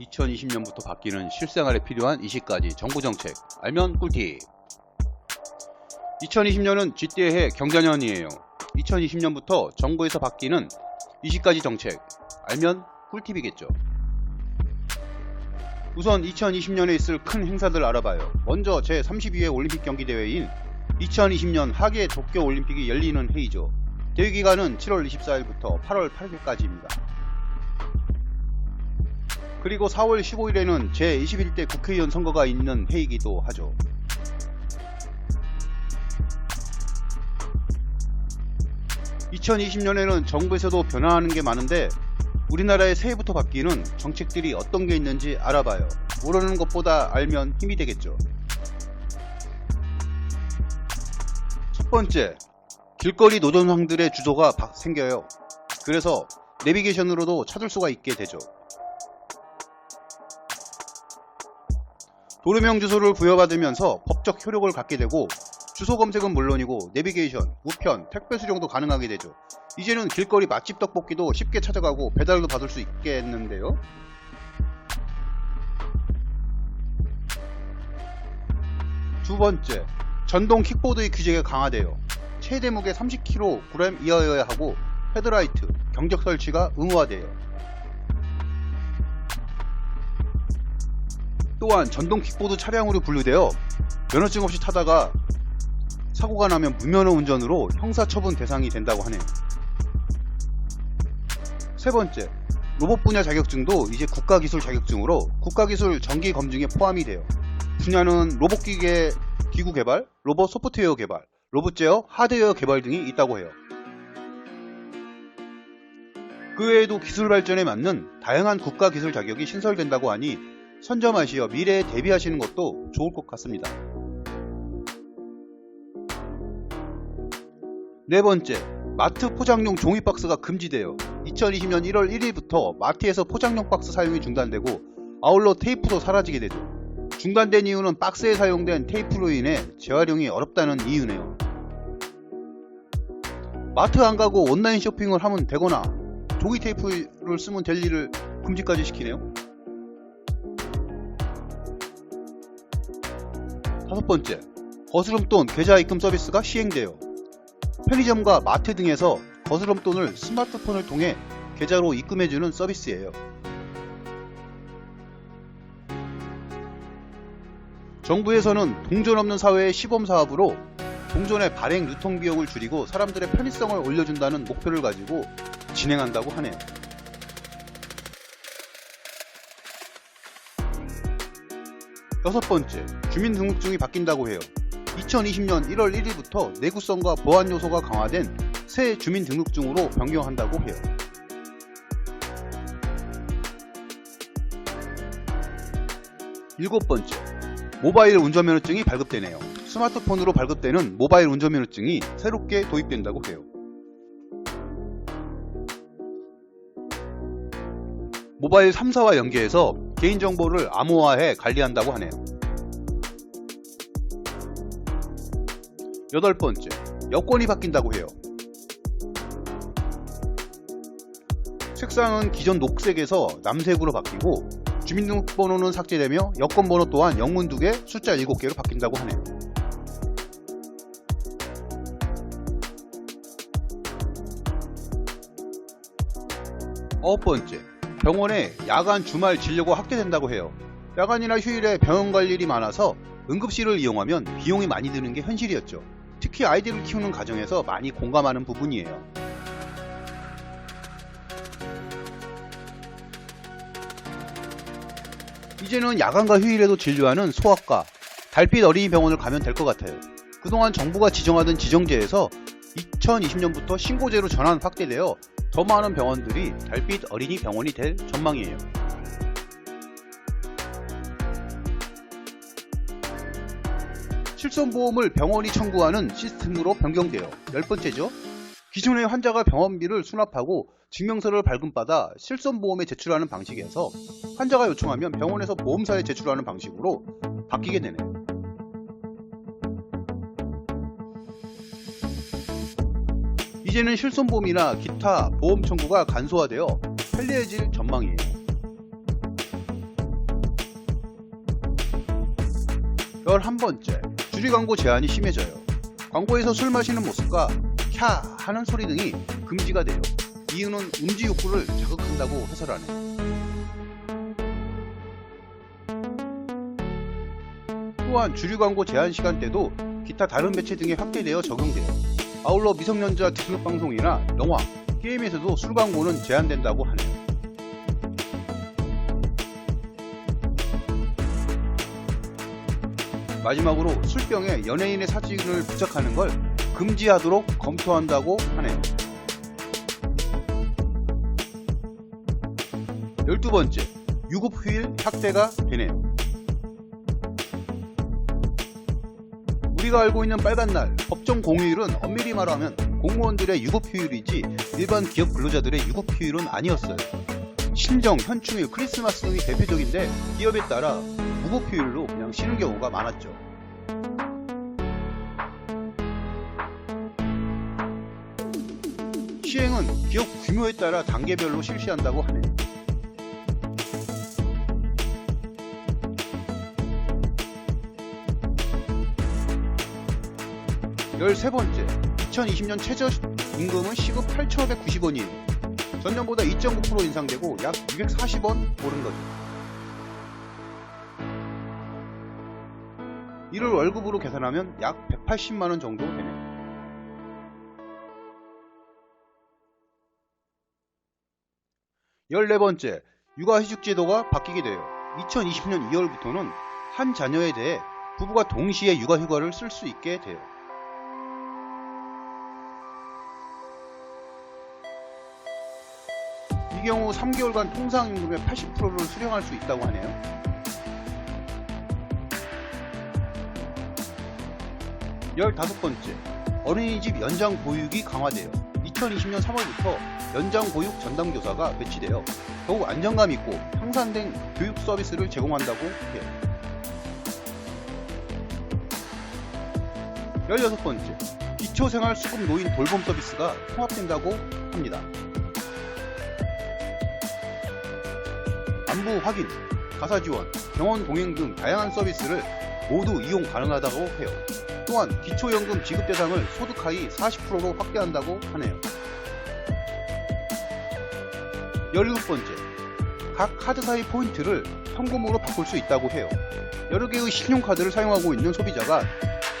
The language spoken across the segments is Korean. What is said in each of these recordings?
2020년부터 바뀌는 실생활에 필요한 이시까지 정부 정책 알면 꿀팁. 2020년은 쥐띠의 해 경자년이에요. 2020년부터 정부에서 바뀌는 이시까지 정책 알면 꿀팁이겠죠. 우선 2020년에 있을 큰 행사들 알아봐요. 먼저 제32회 올림픽 경기 대회인 2020년 하계 도쿄 올림픽이 열리는 해이죠. 대회 기간은 7월 24일부터 8월 8일까지입니다 그리고 4월 15일에는 제21대 국회의원 선거가 있는 해이기도 하죠. (2020년에는) 정부에서도 변화하는 게 많은데 우리나라의 새해부터 바뀌는 정책들이 어떤 게 있는지 알아봐요. 모르는 것보다 알면 힘이 되겠죠. 첫 번째, 길거리 노점상들의 주소가 바- 생겨요. 그래서 내비게이션으로도 찾을 수가 있게 되죠. 도로명 주소를 부여받으면서 법적 효력을 갖게 되고 주소 검색은 물론이고 내비게이션, 우편, 택배 수령도 가능하게 되죠. 이제는 길거리 맛집 떡볶이도 쉽게 찾아가고 배달도 받을 수 있겠는데요. 두 번째, 전동 킥보드의 규제가 강화돼요. 최대 무게 30kg 이하여야 하고 헤드라이트, 경적 설치가 의무화돼요. 또한 전동 킥보드 차량으로 분류되어 면허증 없이 타다가 사고가 나면 무면허 운전으로 형사처분 대상이 된다고 하네요. 세 번째, 로봇 분야 자격증도 이제 국가기술 자격증으로 국가기술 정기 검증에 포함이 돼요. 분야는 로봇 기계 기구 개발, 로봇 소프트웨어 개발, 로봇 제어, 하드웨어 개발 등이 있다고 해요. 그 외에도 기술 발전에 맞는 다양한 국가 기술 자격이 신설된다고 하니 선점하시어 미래에 대비하시는 것도 좋을 것 같습니다. 네 번째, 마트 포장용 종이 박스가 금지돼요. 2020년 1월 1일부터 마트에서 포장용 박스 사용이 중단되고 아울러 테이프도 사라지게 되죠. 중단된 이유는 박스에 사용된 테이프로 인해 재활용이 어렵다는 이유네요. 마트 안 가고 온라인 쇼핑을 하면 되거나 종이 테이프를 쓰면 될 일을 금지까지 시키네요. 다섯 번째, 거스름 돈 계좌 입금 서비스가 시행돼요. 편의점과 마트 등에서 거스름 돈을 스마트폰을 통해 계좌로 입금해주는 서비스예요. 정부에서는 동전 없는 사회의 시범 사업으로 동전의 발행 유통 비용을 줄이고 사람들의 편의성을 올려준다는 목표를 가지고 진행한다고 하네요. 여섯 번째, 주민등록증이 바뀐다고 해요. 2020년 1월 1일부터 내구성과 보안 요소가 강화된 새 주민등록증으로 변경한다고 해요. 일곱 번째, 모바일 운전면허증이 발급되네요. 스마트폰으로 발급되는 모바일 운전면허증이 새롭게 도입된다고 해요. 모바일 3사와 연계해서 개인정보를 암호화해 관리한다고 하네요. 여덟 번째, 여권이 바뀐다고 해요. 색상은 기존 녹색에서 남색으로 바뀌고 주민등록번호는 삭제되며 여권번호 또한 영문 2개, 숫자 7개로 바뀐다고 하네요. 아홉 번째, 병원에 야간 주말 진료가 확대된다고 해요. 야간이나 휴일에 병원 갈 일이 많아서 응급실을 이용하면 비용이 많이 드는 게 현실이었죠. 특히 아이들을 키우는 가정에서 많이 공감하는 부분이에요. 이제는 야간과 휴일에도 진료하는 소아과, 달빛 어린이 병원을 가면 될 것 같아요. 그동안 정부가 지정하던 지정제에서 2020년부터 신고제로 전환 확대되어 더 많은 병원들이 달빛 어린이 병원이 될 전망이에요. 실손보험을 병원이 청구하는 시스템으로 변경돼요. 열 번째죠. 기존의 환자가 병원비를 수납하고 증명서를 발급받아 실손보험에 제출하는 방식에서 환자가 요청하면 병원에서 보험사에 제출하는 방식으로 바뀌게 되네요. 이제는 실손보험이나 기타 보험 청구가 간소화되어 편리해질 전망이에요. 열한 번째, 주류 광고 제한이 심해져요. 광고에서 술 마시는 모습과 캬 하는 소리 등이 금지가 돼요. 이유는 음지 욕구를 자극한다고 해설하네요. 또한 주류 광고 제한 시간대도 기타 다른 매체 등에 확대되어 적용돼요. 아울러 미성년자 등록 방송이나 영화, 게임에서도 술 광고는 제한된다고 하네요. 마지막으로 술병에 연예인의 사진을 부착하는 걸 금지하도록 검토한다고 하네요. 12번째, 유급 휴일 확대가 되네요. 우리가 알고 있는 빨간 날, 법정 공휴일은 엄밀히 말하면 공무원들의 유급 휴일이지 일반 기업 근로자들의 유급 휴일은 아니었어요. 신정, 현충일, 크리스마스 등이 대표적인데 기업에 따라 무급 휴일로 그냥 쉬는 경우가 많았죠. 시행은 기업 규모에 따라 단계별로 실시한다고 하네요. 열세 번째, 2020년 최저 임금은 시급 8,590원이에요. 전년보다 2.9% 인상되고 약 240원 오른 거죠. 이를 월급으로 계산하면 약 180만원 정도 되네요. 열네 번째, 육아휴직 제도가 바뀌게 돼요. 2020년 2월부터는 한 자녀에 대해 부부가 동시에 육아휴가를 쓸 수 있게 돼요. 이 경우 3개월간 통상 임금의 80%를 수령할 수 있다고 하네요. 열다섯 번째, 어린이집 연장 보육이 강화돼요. 2020년 3월부터 연장 보육 전담 교사가 배치되어 더욱 안정감 있고 향상된 교육 서비스를 제공한다고 해요. 16번째, 기초생활수급 노인 돌봄 서비스가 통합된다고 합니다. 안부 확인, 가사 지원, 병원 동행 등 다양한 서비스를 모두 이용 가능하다고 해요. 또한 기초연금 지급 대상을 소득 하위 40%로 확대한다고 하네요. 17번째, 각 카드사의 포인트를 현금으로 바꿀 수 있다고 해요. 여러 개의 신용카드를 사용하고 있는 소비자가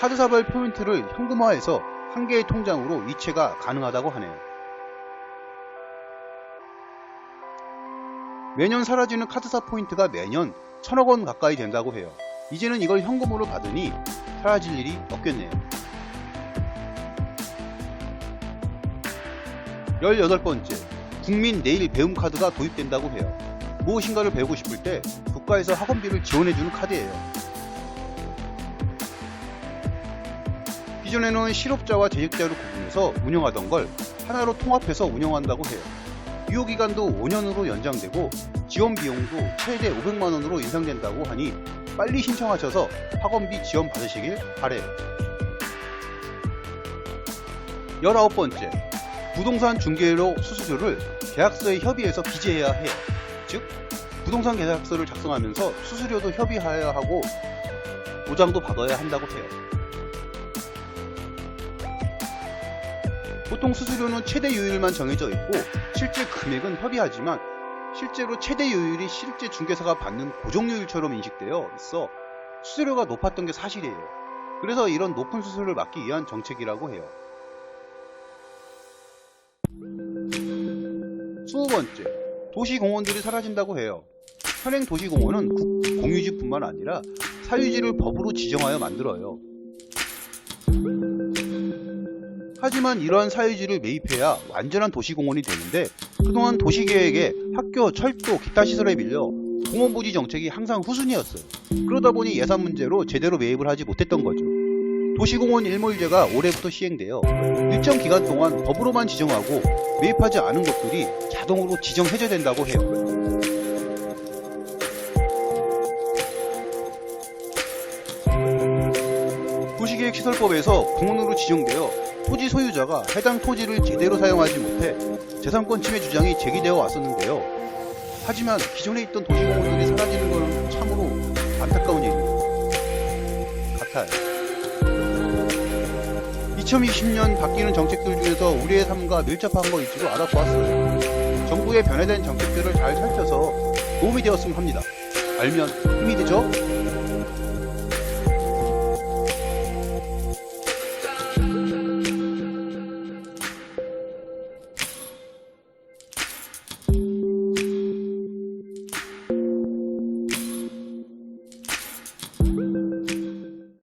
카드사별 포인트를 현금화해서 한 개의 통장으로 이체가 가능하다고 하네요. 매년 사라지는 카드사 포인트가 매년 천억 원 가까이 된다고 해요. 이제는 이걸 현금으로 받으니 사라질 일이 없겠네요. 18번째, 국민 내일 배움 카드가 도입된다고 해요. 무엇인가를 배우고 싶을 때 국가에서 학원비를 지원해주는 카드예요. 기존에는 실업자와 재직자를 구분해서 운영하던 걸 하나로 통합해서 운영한다고 해요. 유효기간도 5년으로 연장되고 지원 비용도 최대 500만 원으로 인상된다고 하니 빨리 신청하셔서 학원비 지원 받으시길 바래요. 19번째, 부동산 중개로 수수료를 계약서에 협의해서 기재해야 해요. 즉, 부동산 계약서를 작성하면서 수수료도 협의해야 하고 보장도 받아야 한다고 해요. 보통 수수료는 최대 요율만 정해져 있고 실제 금액은 협의하지만 실제로 최대 요율이 실제 중개사가 받는 고정요율처럼 인식되어 있어 수수료가 높았던 게 사실이에요. 그래서 이런 높은 수수료를 막기 위한 정책이라고 해요. 20번째, 도시공원들이 사라진다고 해요. 현행 도시공원은 국- 공유지뿐만 아니라 사유지를 법으로 지정하여 만들어요. 하지만 이러한 사유지를 매입해야 완전한 도시공원이 되는데 그동안 도시계획에 학교, 철도, 기타 시설에 밀려 공원 부지 정책이 항상 후순위였어요. 그러다 보니 예산 문제로 제대로 매입을 하지 못했던 거죠. 도시공원 일몰제가 올해부터 시행되어 일정 기간 동안 법으로만 지정하고 매입하지 않은 것들이 자동으로 지정 해제된다고 해요. 도시계획시설법에서 공원으로 지정되어 토지 소유자가 해당 토지를 제대로 사용하지 못해 재산권 침해 주장이 제기되어 왔었는데요. 하지만 기존에 있던 도시공원들이 사라지는 것은 참으로 안타까운 일입니다. 같아요. 2020년 바뀌는 정책들 중에서 우리의 삶과 밀접한 거 있지도 알아보았어요. 정부의 변화된 정책들을 잘 살펴서 도움이 되었으면 합니다. 알면 힘이 되죠?